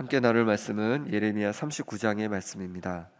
함께 나눌 말씀은 예레미야 39장의 말씀입니다.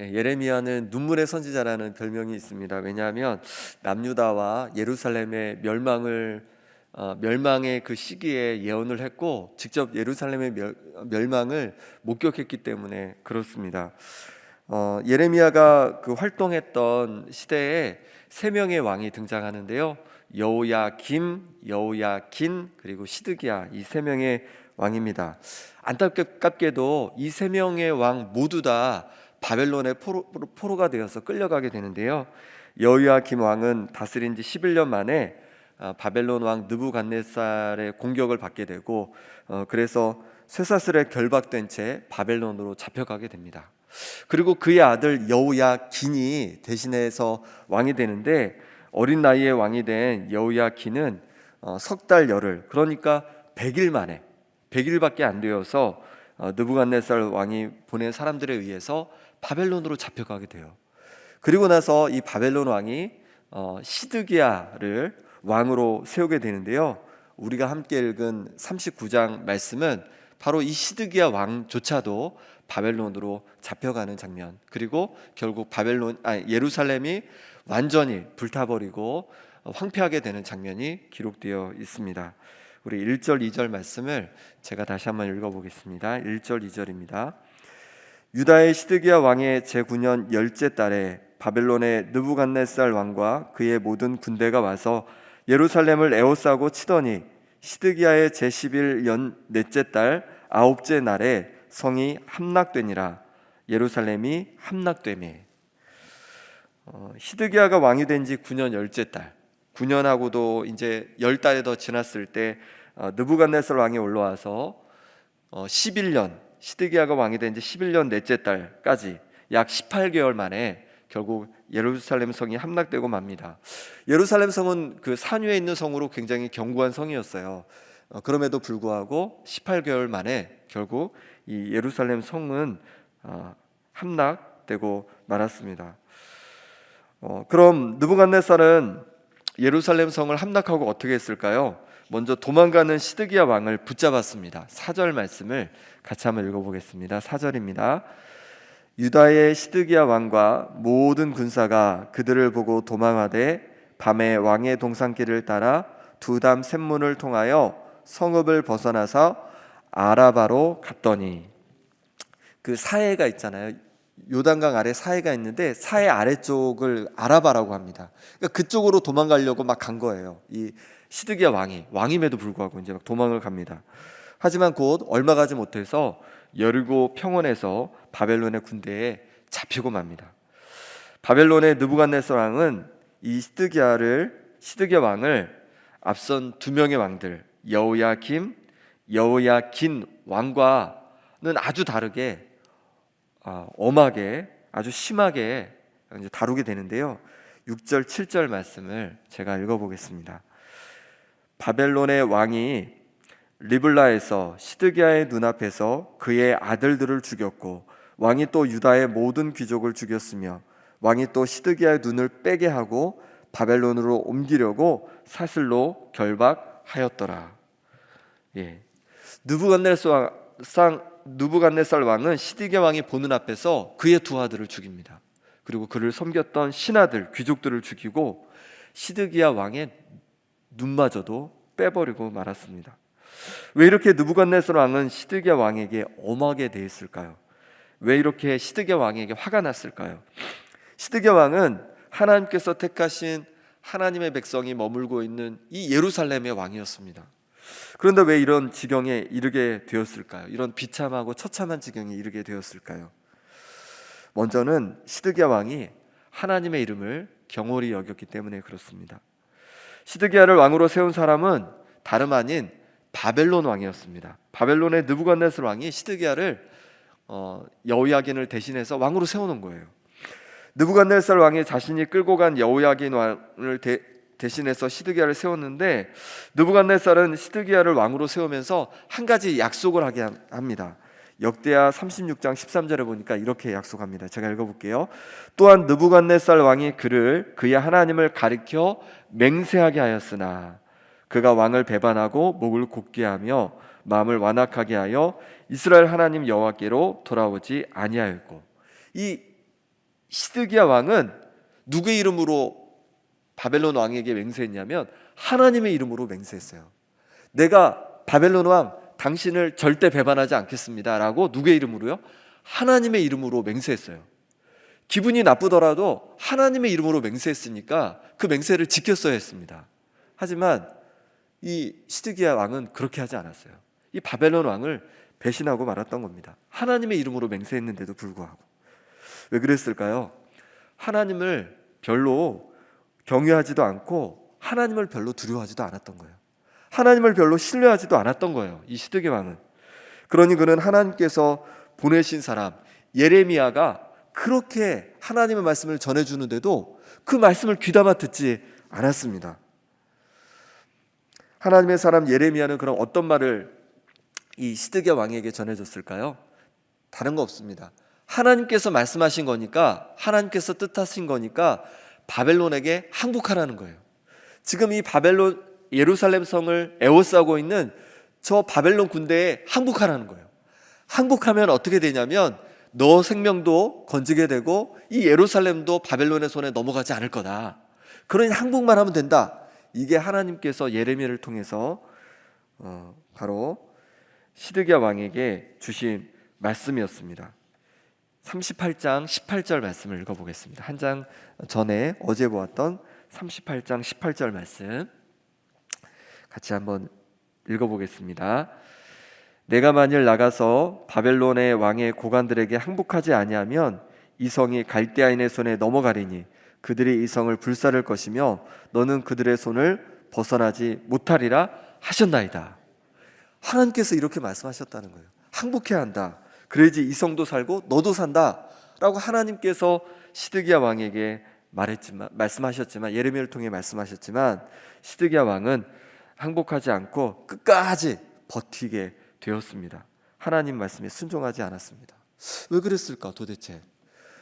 예, 예레미야는 눈물의 선지자라는 별명이 있습니다. 왜냐하면 남유다와 예루살렘의 멸망을 어, 멸망의 그 시기에 예언을 했고 직접 예루살렘의 멸, 멸망을 목격했기 때문에 그렇습니다. 어, 예레미야가 그 활동했던 시대에 세 명의 왕이 등장하는데요. 여호야 김, 여호야 긴 그리고 시드기야 이 세 명의 왕입니다. 안타깝게도 이 세 명의 왕 모두 다 바벨론의 포로, 포로가 되어서 끌려가게 되는데요. 여호야김 왕은 다스린 지 11년 만에 아, 바벨론 왕 느부갓네살의 공격을 받게 되고 어, 그래서 쇠사슬에 결박된 채 바벨론으로 잡혀가게 됩니다. 그리고 그의 아들 여우야 긴이 대신해서 왕이 되는데 어린 나이에 왕이 된 여우야 긴은 어, 석달 열흘 그러니까 100일 만에 100일밖에 안 되어서 어, 느부갓네살 왕이 보낸 사람들에 의해서 바벨론으로 잡혀가게 돼요. 그리고 나서 이 바벨론 왕이 어, 시드기야를 왕으로 세우게 되는데요. 우리가 함께 읽은 39장 말씀은 바로 이 시드기야 왕조차도 바벨론으로 잡혀가는 장면 그리고 결국 바벨론 아 예루살렘이 완전히 불타버리고 황폐하게 되는 장면이 기록되어 있습니다. 우리 1절 2절 말씀을 제가 다시 한번 읽어 보겠습니다. 1절 2절입니다. 유다의 시드기야 왕의 제9년 열째 달에 바벨론의 느부갓네살 왕과 그의 모든 군대가 와서 예루살렘을 에워싸고 치더니 시드기야의 제11년 넷째 달 아홉째 날에 성이 함락되니라 예루살렘이 함락되매 어, 시드기야가 왕이 된 지 9년 열째 달 9년하고도 이제 열 달이 더 지났을 때 어, 느부갓네살 왕이 올라와서 어, 11년 시드기야가 왕이 된 지 11년 넷째 달까지 약 18개월 만에 결국 예루살렘 성이 함락되고 맙니다. 예루살렘 성은 그산 위에 있는 성으로 굉장히 견고한 성이었어요. 어, 그럼에도 불구하고 18개월 만에 결국 이 예루살렘 성은 어, 함락되고 말았습니다. 어, 그럼 느부갓네살은 예루살렘 성을 함락하고 어떻게 했을까요? 먼저 도망가는 시드기야 왕을 붙잡았습니다. 4절 말씀을 같이 한번 읽어보겠습니다. 4절입니다. 유다의 시드기야 왕과 모든 군사가 그들을 보고 도망하되 밤에 왕의 동산길을 따라 두담 샘문을 통하여 성읍을 벗어나서 아라바로 갔더니 그 사해가 있잖아요. 요단강 아래 사해가 있는데 사해 아래쪽을 아라바라고 합니다. 그러니까 그쪽으로 도망가려고 막 간 거예요. 이 시드기야 왕이 왕임에도 불구하고 이제 막 도망을 갑니다. 하지만 곧 얼마 가지 못해서 여리고 평원에서 바벨론의 군대에 잡히고 맙니다. 바벨론의 느부갓네살 왕은 이 시드기야를 시드기야 왕을 앞선 두 명의 왕들 여호야김, 여호야긴 왕과는 아주 다르게 아, 엄하게 아주 심하게 이제 다루게 되는데요. 6절 7절 말씀을 제가 읽어보겠습니다. 바벨론의 왕이 리블라에서 시드기야의 눈앞에서 그의 아들들을 죽였고 왕이 또 유다의 모든 귀족을 죽였으며 왕이 또 시드기야의 눈을 빼게 하고 바벨론으로 옮기려고 사슬로 결박하였더라. 예. 느부갓네살 상 누부갓네살 왕은 시드기야 왕이 보는 앞에서 그의 두 아들을 죽입니다. 그리고 그를 섬겼던 신하들 귀족들을 죽이고 시드기야 왕의 눈마저도 빼버리고 말았습니다. 왜 이렇게 느부갓네살 왕은 시드기야 왕에게 엄하게 대했을까요? 왜 이렇게 시드기야 왕에게 화가 났을까요? 시드기야 왕은 하나님께서 택하신 하나님의 백성이 머물고 있는 이 예루살렘의 왕이었습니다. 그런데 왜 이런 지경에 이르게 되었을까요? 이런 비참하고 처참한 지경에 이르게 되었을까요? 먼저는 시드기야 왕이 하나님의 이름을 경홀히 여겼기 때문에 그렇습니다. 시드기야를 왕으로 세운 사람은 다름 아닌 바벨론 왕이었습니다. 바벨론의 느부갓네살 왕이 시드기야를 어, 여호야긴을 대신해서 왕으로 세워놓은 거예요. 느부갓네살 왕이 자신이 끌고 간 여호야긴 왕을 대, 대신해서 시드기야를 세웠는데 느부갓네살은 시드기야를 왕으로 세우면서 한 가지 약속을 하게 합니다. 역대하 36장 13절에 보니까 이렇게 약속합니다. 제가 읽어볼게요. 또한 느부갓네살 왕이 그를 그의 하나님을 가리켜 맹세하게 하였으나 그가 왕을 배반하고 목을 곧게 하며 마음을 완악하게 하여 이스라엘 하나님 여호와께로 돌아오지 아니하였고 이 시드기야 왕은 누구의 이름으로 바벨론 왕에게 맹세했냐면 하나님의 이름으로 맹세했어요. 내가 바벨론 왕 당신을 절대 배반하지 않겠습니다라고 누구의 이름으로요? 하나님의 이름으로 맹세했어요. 기분이 나쁘더라도 하나님의 이름으로 맹세했으니까 그 맹세를 지켰어야 했습니다. 하지만 이 시드기야 왕은 그렇게 하지 않았어요. 이 바벨론 왕을 배신하고 말았던 겁니다. 하나님의 이름으로 맹세했는데도 불구하고 왜 그랬을까요? 하나님을 별로 경외하지도 않고 하나님을 별로 두려워하지도 않았던 거예요. 하나님을 별로 신뢰하지도 않았던 거예요. 이 시드기 왕은. 그러니 그는 하나님께서 보내신 사람 예레미야가 그렇게 하나님의 말씀을 전해 주는데도 그 말씀을 귀담아 듣지 않았습니다. 하나님의 사람 예레미야는 그럼 어떤 말을 이 시드기야 왕에게 전해 줬을까요? 다른 거 없습니다. 하나님께서 말씀하신 거니까 하나님께서 뜻하신 거니까 바벨론에게 항복하라는 거예요. 지금 이 바벨론 예루살렘 성을 에워싸고 있는 저 바벨론 군대에 항복하라는 거예요. 항복하면 어떻게 되냐면 너 생명도 건지게 되고 이 예루살렘도 바벨론의 손에 넘어가지 않을 거다. 그러니 항복만 하면 된다. 이게 하나님께서 예레미야를 통해서 어, 바로 시드기야 왕에게 주신 말씀이었습니다. 38장 18절 말씀을 읽어보겠습니다. 한 장 전에 어제 보았던 38장 18절 말씀 같이 한번 읽어보겠습니다. 내가 만일 나가서 바벨론의 왕의 고관들에게 항복하지 아니하면 이 성이 갈대아인의 손에 넘어가리니 그들이 이 성을 불사를 것이며 너는 그들의 손을 벗어나지 못하리라 하셨나이다. 하나님께서 이렇게 말씀하셨다는 거예요. 항복해야 한다. 그래야지 이 성도 살고 너도 산다 라고 하나님께서 시드기야 왕에게 말했지만 말씀하셨지만 예레미야를 통해 말씀하셨지만 시드기야 왕은 항복하지 않고 끝까지 버티게 되었습니다. 하나님 말씀에 순종하지 않았습니다. 왜 그랬을까 도대체?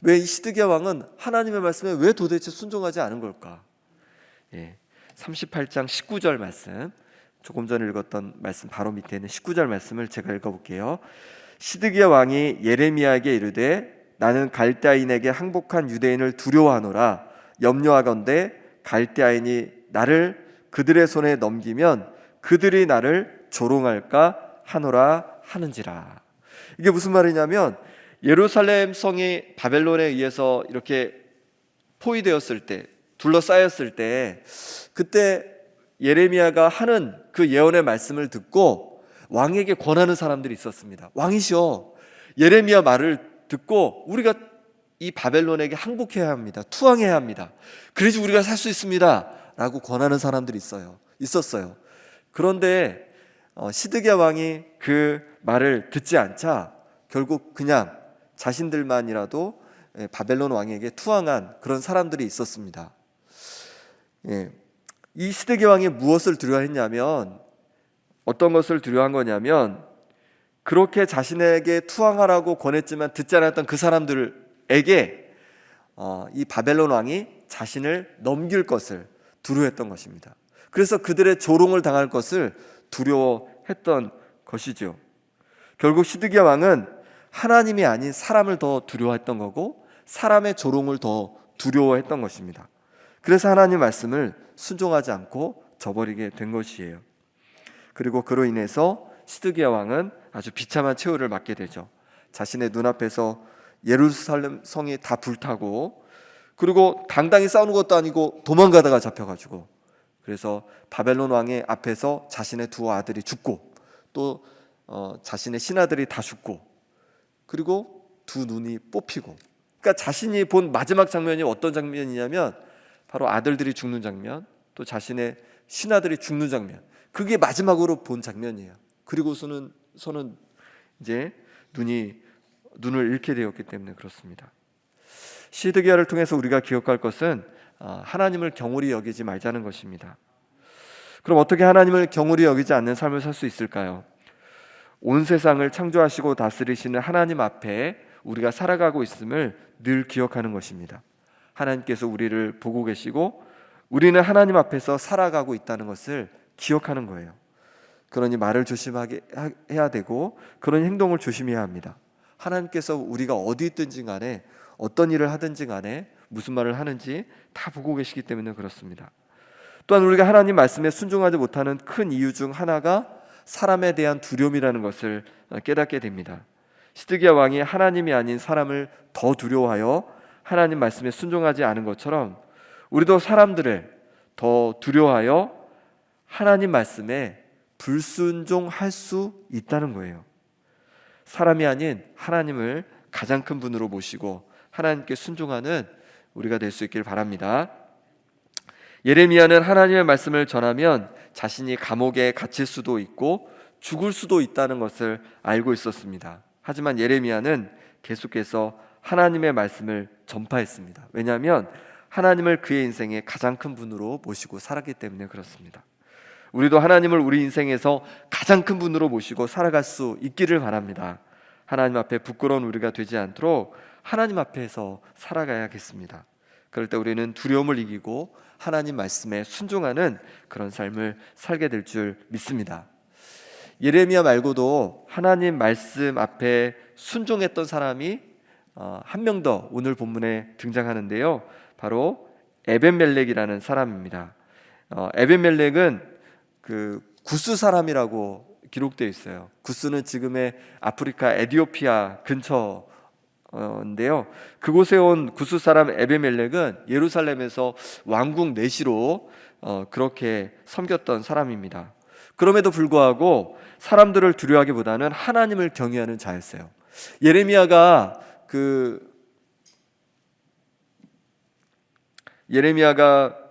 왜 이 시드기야 왕은 하나님의 말씀에 왜 도대체 순종하지 않은 걸까? 예. 38장 19절 말씀. 조금 전에 읽었던 말씀 바로 밑에 있는 19절 말씀을 제가 읽어 볼게요. 시드기야 왕이 예레미야에게 이르되 나는 갈대아인에게 항복한 유대인을 두려워하노라 염려하건대 갈대아인이 나를 그들의 손에 넘기면 그들이 나를 조롱할까 하노라 하는지라. 이게 무슨 말이냐면 예루살렘 성이 바벨론에 의해서 이렇게 포위되었을 때 둘러싸였을 때 그때 예레미야가 하는 그 예언의 말씀을 듣고 왕에게 권하는 사람들이 있었습니다. 왕이시여 예레미야 말을 듣고 우리가 이 바벨론에게 항복해야 합니다. 투항해야 합니다. 그래야지 우리가 살 수 있습니다. 라고 권하는 사람들이 있어요. 있었어요. 그런데 어, 시드기야 왕이 그 말을 듣지 않자 결국 그냥 자신들만이라도 예, 바벨론 왕에게 투항한 그런 사람들이 있었습니다. 예. 이 시드기야 왕이 무엇을 두려워했냐면 어떤 것을 두려워한 거냐면 그렇게 자신에게 투항하라고 권했지만 듣지 않았던 그 사람들에게 어, 이 바벨론 왕이 자신을 넘길 것을 두려워했던 것입니다. 그래서 그들의 조롱을 당할 것을 두려워했던 것이죠. 결국 시드기야 왕은 하나님이 아닌 사람을 더 두려워했던 거고 사람의 조롱을 더 두려워했던 것입니다. 그래서 하나님 말씀을 순종하지 않고 저버리게 된 것이에요. 그리고 그로 인해서 시드기야 왕은 아주 비참한 최후를 맞게 되죠. 자신의 눈앞에서 예루살렘 성이 다 불타고 그리고 당당히 싸우는 것도 아니고 도망가다가 잡혀가지고 그래서 바벨론 왕의 앞에서 자신의 두 아들이 죽고 또 어, 자신의 신하들이 다 죽고 그리고 두 눈이 뽑히고 그러니까 자신이 본 마지막 장면이 어떤 장면이냐면 바로 아들들이 죽는 장면 또 자신의 신하들이 죽는 장면 그게 마지막으로 본 장면이에요. 그리고서는 서는 이제 눈이 눈을 잃게 되었기 때문에 그렇습니다. 시드기야를 통해서 우리가 기억할 것은 어, 하나님을 경홀히 여기지 말자는 것입니다. 그럼 어떻게 하나님을 경홀히 여기지 않는 삶을 살 수 있을까요? 온 세상을 창조하시고 다스리시는 하나님 앞에 우리가 살아가고 있음을 늘 기억하는 것입니다. 하나님께서 우리를 보고 계시고 우리는 하나님 앞에서 살아가고 있다는 것을 기억하는 거예요. 그러니 말을 조심하게 하- 해야 되고 그런 행동을 조심해야 합니다. 하나님께서 우리가 어디 있든지 간에 어떤 일을 하든지 간에 무슨 말을 하는지 다 보고 계시기 때문에 그렇습니다. 또한 우리가 하나님 말씀에 순종하지 못하는 큰 이유 중 하나가 사람에 대한 두려움이라는 것을 깨닫게 됩니다. 시드기야 왕이 하나님이 아닌 사람을 더 두려워하여 하나님 말씀에 순종하지 않은 것처럼 우리도 사람들을 더 두려워하여 하나님 말씀에 불순종할 수 있다는 거예요. 사람이 아닌 하나님을 가장 큰 분으로 모시고 하나님께 순종하는 우리가 될 수 있길 바랍니다. 예레미야는 하나님의 말씀을 전하면 자신이 감옥에 갇힐 수도 있고 죽을 수도 있다는 것을 알고 있었습니다. 하지만 예레미야는 계속해서 하나님의 말씀을 전파했습니다. 왜냐하면 하나님을 그의 인생의 가장 큰 분으로 모시고 살았기 때문에 그렇습니다. 우리도 하나님을 우리 인생에서 가장 큰 분으로 모시고 살아갈 수 있기를 바랍니다. 하나님 앞에 부끄러운 우리가 되지 않도록 하나님 앞에서 살아가야겠습니다. 그럴 때 우리는 두려움을 이기고 하나님 말씀에 순종하는 그런 삶을 살게 될 줄 믿습니다. 예레미야 말고도 하나님 말씀 앞에 순종했던 사람이 어, 한명 더 오늘 본문에 등장하는데요. 바로 에벤멜렉이라는 사람입니다. 어, 에벤멜렉은 그 구스 사람이라고 기록되어 있어요. 구스는 지금의 아프리카 에디오피아 근처인데요. 그곳에 온 구스 사람 에베멜렉은 예루살렘에서 왕궁 내시로 어, 그렇게 섬겼던 사람입니다. 그럼에도 불구하고 사람들을 두려워하기보다는 하나님을 경외하는 자였어요. 예레미야가 그 예레미야가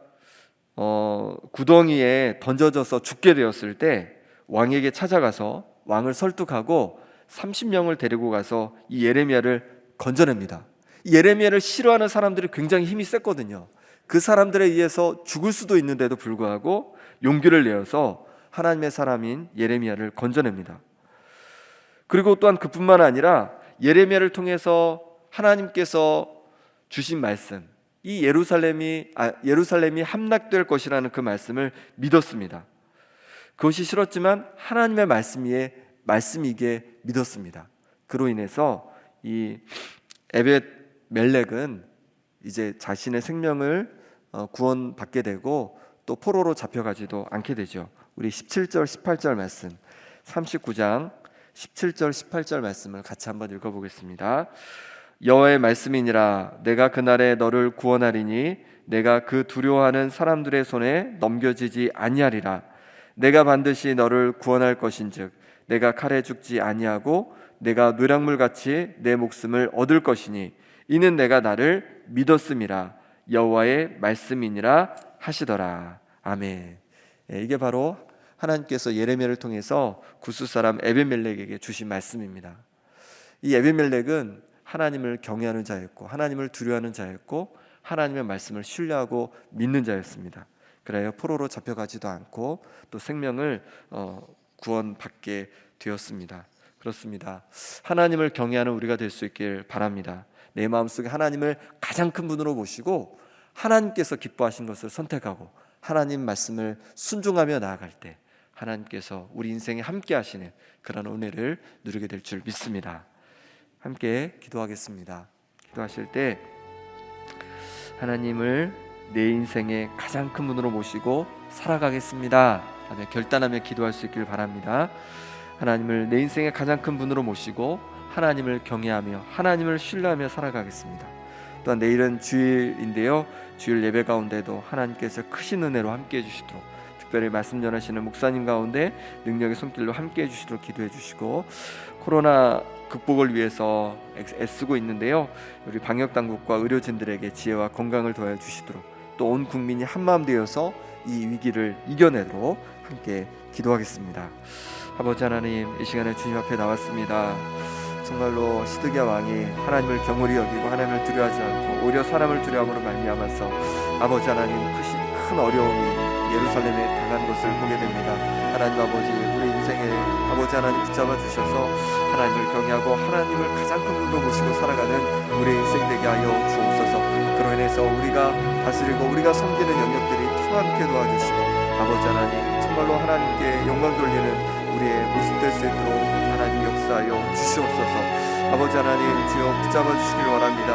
어, 구덩이에 던져져서 죽게 되었을 때 왕에게 찾아가서 왕을 설득하고 30명을 데리고 가서 이 예레미야를 건져냅니다. 이 예레미야를 싫어하는 사람들이 굉장히 힘이 셌거든요. 그 사람들에 의해서 죽을 수도 있는데도 불구하고 용기를 내어서 하나님의 사람인 예레미야를 건져냅니다. 그리고 또한 그뿐만 아니라 예레미야를 통해서 하나님께서 주신 말씀, 이 예루살렘이 아, 예루살렘이 함락될 것이라는 그 말씀을 믿었습니다. 그것이 싫었지만 하나님의 말씀이에 말씀이게 믿었습니다. 그로 인해서 이 에벳 멜렉은 이제 자신의 생명을 어, 구원받게 되고 또 포로로 잡혀가지도 않게 되죠. 우리 17절 18절 말씀 39장 17절 18절 말씀을 같이 한번 읽어보겠습니다. 여호와의 말씀이니라 내가 그날에 너를 구원하리니 내가 그 두려워하는 사람들의 손에 넘겨지지 아니하리라 내가 반드시 너를 구원할 것인즉 내가 칼에 죽지 아니하고 내가 노량물 같이 내 목숨을 얻을 것이니 이는 내가 나를 믿었음이라 여호와의 말씀이니라 하시더라 아멘. 예, 이게 바로 하나님께서 예레미야를 통해서 구스 사람 에벤멜렉에게 주신 말씀입니다. 이 에벤멜렉은 하나님을 경외하는 자였고 하나님을 두려워하는 자였고 하나님의 말씀을 신뢰하고 믿는 자였습니다. 그래야 포로로 잡혀가지도 않고 또 생명을 어, 구원받게 되었습니다. 그렇습니다. 하나님을 경외하는 우리가 될 수 있길 바랍니다. 내 마음속에 하나님을 가장 큰 분으로 모시고 하나님께서 기뻐하신 것을 선택하고 하나님 말씀을 순종하며 나아갈 때 하나님께서 우리 인생에 함께 하시는 그런 은혜를 누리게 될 줄 믿습니다. 함께 기도하겠습니다. 기도하실 때 하나님을 내 인생의 가장 큰 분으로 모시고 살아가겠습니다. 하며 결단하며 기도할 수 있길 바랍니다. 하나님을 내 인생의 가장 큰 분으로 모시고 하나님을 경외하며 하나님을 신뢰하며 살아가겠습니다. 또한 내일은 주일인데요. 주일 예배 가운데도 하나님께서 크신 은혜로 함께 해 주시도록 특별히 말씀 전하시는 목사님 가운데 능력의 손길로 함께 해 주시도록 기도해 주시고 코로나 극복을 위해서 애쓰고 있는데요. 우리 방역 당국과 의료진들에게 지혜와 건강을 도와 주시도록 또 온 국민이 한마음 되어서 이 위기를 이겨내도록 함께 기도하겠습니다. 아버지 하나님 이 시간에 주님 앞에 나왔습니다. 정말로 시드기야 왕이 하나님을 경홀히 여기고 하나님을 두려워하지 않고 오히려 사람을 두려움으로 말미암아서 아버지 하나님 크신 큰 어려움이 예루살렘에 당한 것을 보게 됩니다. 하나님 아버지 우리 인생에 아버지 하나님 붙잡아 주셔서 하나님을 경외하고 하나님을 가장 큰 분으로 모시고 살아가는 우리 인생 되게 하여 주옵소서. 그로 인해서 우리가 다스리고 우리가 섬기는 영역들이 통함께 도와주시고 아버지 하나님 정말로 하나님께 영광 돌리는 우리의 모습 될 수 있도록 하나님 역사하여 주시옵소서. 아버지 하나님 주여 붙잡아 주시길 원합니다.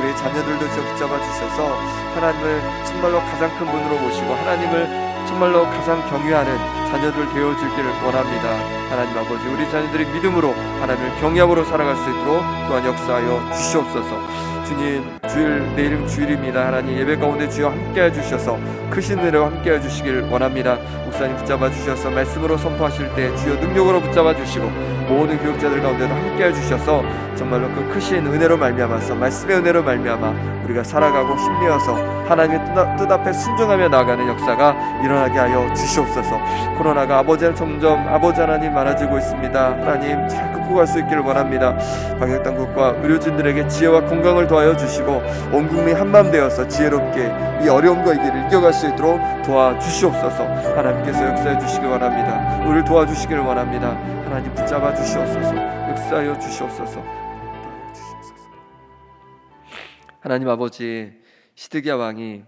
우리 자녀들도 주여 붙잡아 주셔서 하나님을 정말로 가장 큰 분으로 모시고 하나님을 정말로 가장 경외하는 자녀들 되어 주기를 원합니다. 하나님 아버지 우리 자녀들이 믿음으로 하나님을 경외함으로 살아갈 수 있도록 또한 역사하여 주시옵소서. 주님 주일 내일은 주일입니다. 하나님 예배 가운데 주여 함께해 주셔서 크신 은혜로 함께해 주시길 원합니다. 목사님 붙잡아 주셔서 말씀으로 선포하실 때 주여 능력으로 붙잡아 주시고 모든 교육자들 가운데도 함께해 주셔서 정말로 그 크신 은혜로 말미암아서 말씀의 은혜로 말미암아 우리가 살아가고 힘내어서 하나님의 뜻, 뜻 앞에 순종하며 나아가는 역사가 일어나게 하여 주시옵소서. 코로나가 아버지는 점점 아버지 하나님 많아지고 있습니다. 하나님 잘 극복할 수 있기를 원합니다. 방역 당국과 의료진들에게 지혜와 건강을 더하여 주시고 온 국민 한마음 되어서 지혜롭게 이 어려움과 위기를 이겨갈 수 있도록 도와주시옵소서. 하나님께서 역사해 주시길 원합니다. 우리를 도와주시길 원합니다. 하나님 붙잡아 주시옵소서. 역사하여 주시옵소서. 하나님 아버지 시드기야 왕이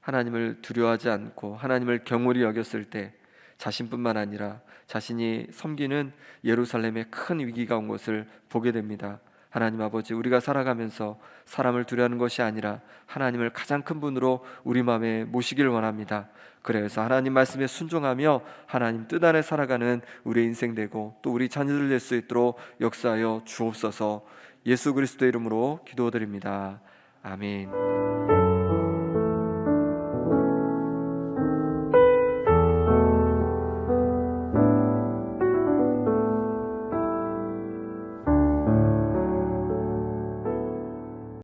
하나님을 두려워하지 않고 하나님을 경홀히 여겼을 때 자신뿐만 아니라 자신이 섬기는 예루살렘에 큰 위기가 온 것을 보게 됩니다. 하나님 아버지 우리가 살아가면서 사람을 두려워하는 것이 아니라 하나님을 가장 큰 분으로 우리 마음에 모시길 원합니다. 그래서 하나님 말씀에 순종하며 하나님 뜻 안에 살아가는 우리의 인생 되고 또 우리 자녀들 될 수 있도록 역사하여 주옵소서. 예수 그리스도의 이름으로 기도드립니다. 아멘.